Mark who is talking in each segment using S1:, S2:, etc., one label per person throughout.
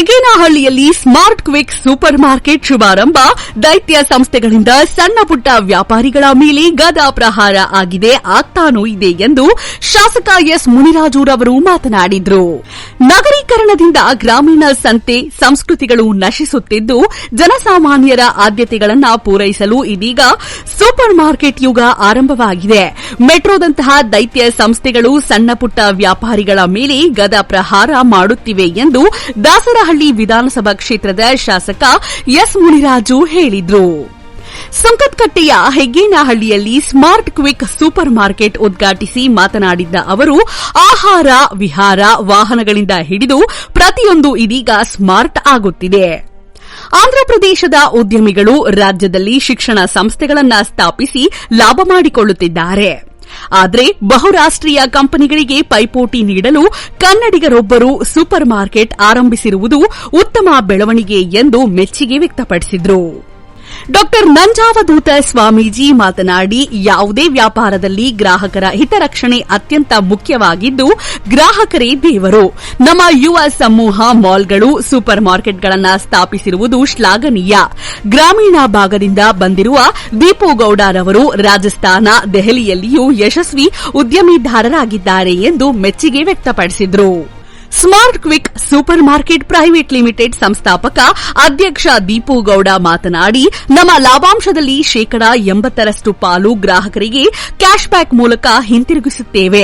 S1: ಹೆಗೇನಹಳ್ಳಿಯಲ್ಲಿ smart quick super market ಶುಭಾರಂಭ. ದೈತ್ಯ ಸಂಸ್ಥೆಗಳಿಂದ ಸಣ್ಣ ಪುಟ್ಟ ವ್ಯಾಪಾರಿಗಳ ಮೇಲೆ ಗದಾ ಪ್ರಹಾರ ಆಗಿದೆ, ಆಗ್ತಾನೂ ಇದೆ ಎಂದು ಶಾಸಕ ಎಸ್ ಮುನಿರಾಜುರವರು ಮಾತನಾಡಿದರು. ನಗರೀಕರಣದಿಂದ ಗ್ರಾಮೀಣ ಸಂತೆ ಸಂಸ್ಕೃತಿಗಳು ನಶಿಸುತ್ತಿದ್ದು, ಜನಸಾಮಾನ್ಯರ ಆದ್ಯತೆಗಳನ್ನು ಪೂರೈಸಲು ಇದೀಗ ಸೂಪರ್ ಮಾರ್ಕೆಟ್ ಯುಗ ಆರಂಭವಾಗಿದೆ. ಮೆಟ್ರೋದಂತಹ ದೈತ್ಯ ಸಂಸ್ಥೆಗಳು ಸಣ್ಣ ಪುಟ್ಟ ವ್ಯಾಪಾರಿಗಳ ಮೇಲೆ ಗದ ಪ್ರಹಾರ ಮಾಡುತ್ತಿವೆ ಎಂದು ದಾಸರಹಳ್ಳಿ ವಿಧಾನಸಭಾ ಕ್ಷೇತ್ರದ ಶಾಸಕ ಎಸ್ ಮುನಿರಾಜು ಹೇಳಿದ್ರು. ಸಂಕತ್ಕಟ್ಟೆಯ ಹೆಗ್ಗೇನಹಳ್ಳಿಯಲ್ಲಿ ಸ್ಮಾರ್ಟ್ ಕ್ವಿಕ್ ಸೂಪರ್ ಮಾರ್ಕೆಟ್ ಉದ್ಘಾಟಿಸಿ ಮಾತನಾಡಿದ್ದ ಅವರು, ಆಹಾರ, ವಿಹಾರ ವಾಹನಗಳಿಂದ ಹಿಡಿದು ಪ್ರತಿಯೊಂದು ಇದೀಗ ಸ್ಮಾರ್ಟ್ ಆಗುತ್ತಿದೆ. ಆಂಧ್ರಪ್ರದೇಶದ ಉದ್ಯಮಿಗಳು ರಾಜ್ಯದಲ್ಲಿ ಶಿಕ್ಷಣ ಸಂಸ್ಥೆಗಳನ್ನು ಸ್ಥಾಪಿಸಿ ಲಾಭ ಮಾಡಿಕೊಳ್ಳುತ್ತಿದ್ದಾರೆ. ಆದರೆ ಬಹುರಾಷ್ಟೀಯ ಕಂಪನಿಗಳಿಗೆ ಪೈಪೋಟಿ ನೀಡಲು ಕನ್ನಡಿಗರೊಬ್ಬರು ಸೂಪರ್ ಮಾರ್ಕೆಟ್ ಆರಂಭಿಸಿರುವುದು ಉತ್ತಮ ಬೆಳವಣಿಗೆ ಎಂದು ಮೆಚ್ಚುಗೆ ವ್ಯಕ್ತಪಡಿಸಿದರು. ಡಾ ನಂಜಾವಧೂತ ಸ್ವಾಮೀಜಿ ಮಾತನಾಡಿ, ಯಾವುದೇ ವ್ಯಾಪಾರದಲ್ಲಿ ಗ್ರಾಹಕರ ಹಿತರಕ್ಷಣೆ ಅತ್ಯಂತ ಮುಖ್ಯವಾಗಿದ್ದು, ಗ್ರಾಹಕರೇ ದೇವರು ನಮ್ಮ ಯುವ ಸಮೂಹ ಮಾಲ್ಗಳು ಸೂಪರ್ ಮಾರ್ಕೆಟ್ಗಳನ್ನು ಸ್ಥಾಪಿಸಿರುವುದು ಶ್ಲಾಘನೀಯ. ಗ್ರಾಮೀಣ ಭಾಗದಿಂದ ಬಂದಿರುವ ದೀಪುಗೌಡರವರು ರಾಜಸ್ಥಾನ, ದೆಹಲಿಯಲ್ಲಿಯೂ ಯಶಸ್ವಿ ಉದ್ಯಮಿದಾರರಾಗಿದ್ದಾರೆ ಎಂದು ಮೆಚ್ಚುಗೆ ವ್ಯಕ್ತಪಡಿಸಿದರು. Smart quick super market private limited ಸಂಸ್ಥಾಪಕ ಅಧ್ಯಕ್ಷ ದೀಪುಗೌಡ ಮಾತನಾಡಿ, ನಮ್ಮ ಲಾಭಾಂಶದಲ್ಲಿ ಶೇಕಡಾ ಎಂಬತ್ತರಷ್ಟು ಪಾಲು ಗ್ರಾಹಕರಿಗೆ ಕ್ಯಾಶ್ ಬ್ಯಾಕ್ ಮೂಲಕ ಹಿಂತಿರುಗಿಸುತ್ತೇವೆ.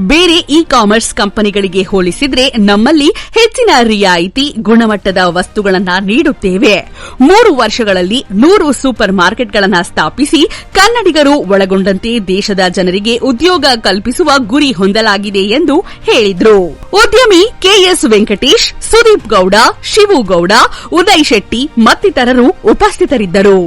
S1: ಬೇರೆ ಇ ಕಾಮರ್ಸ್ ಕಂಪನಿಗಳಿಗೆ ಹೋಲಿಸಿದ್ರೆ ನಮ್ಮಲ್ಲಿ ಹೆಚ್ಚಿನ ರಿಯಾಯಿತಿ ಗುಣಮಟ್ಟದ ವಸ್ತುಗಳನ್ನು ನೀಡುತ್ತೇವೆ. ಮೂರು ವರ್ಷಗಳಲ್ಲಿ ನೂರು ಸೂಪರ್ ಮಾರ್ಕೆಟ್ಗಳನ್ನು ಸ್ಥಾಪಿಸಿ ಕನ್ನಡಿಗರು ಒಳಗೊಂಡಂತೆ ದೇಶದ ಜನರಿಗೆ ಉದ್ಯೋಗ ಕಲ್ಪಿಸುವ ಗುರಿ ಹೊಂದಲಾಗಿದೆ ಎಂದು ಹೇಳಿದರು. ಉದ್ಯಮಿ ಕೆಎಸ್ ವೆಂಕಟೇಶ್ ಸುದೀಪ್ ಗೌಡ ಶಿವು ಗೌಡ ಉದಯ್ ಶೆಟ್ಟಿ ಮತ್ತಿತರರು ಉಪಸ್ಥಿತರಿದ್ದರು.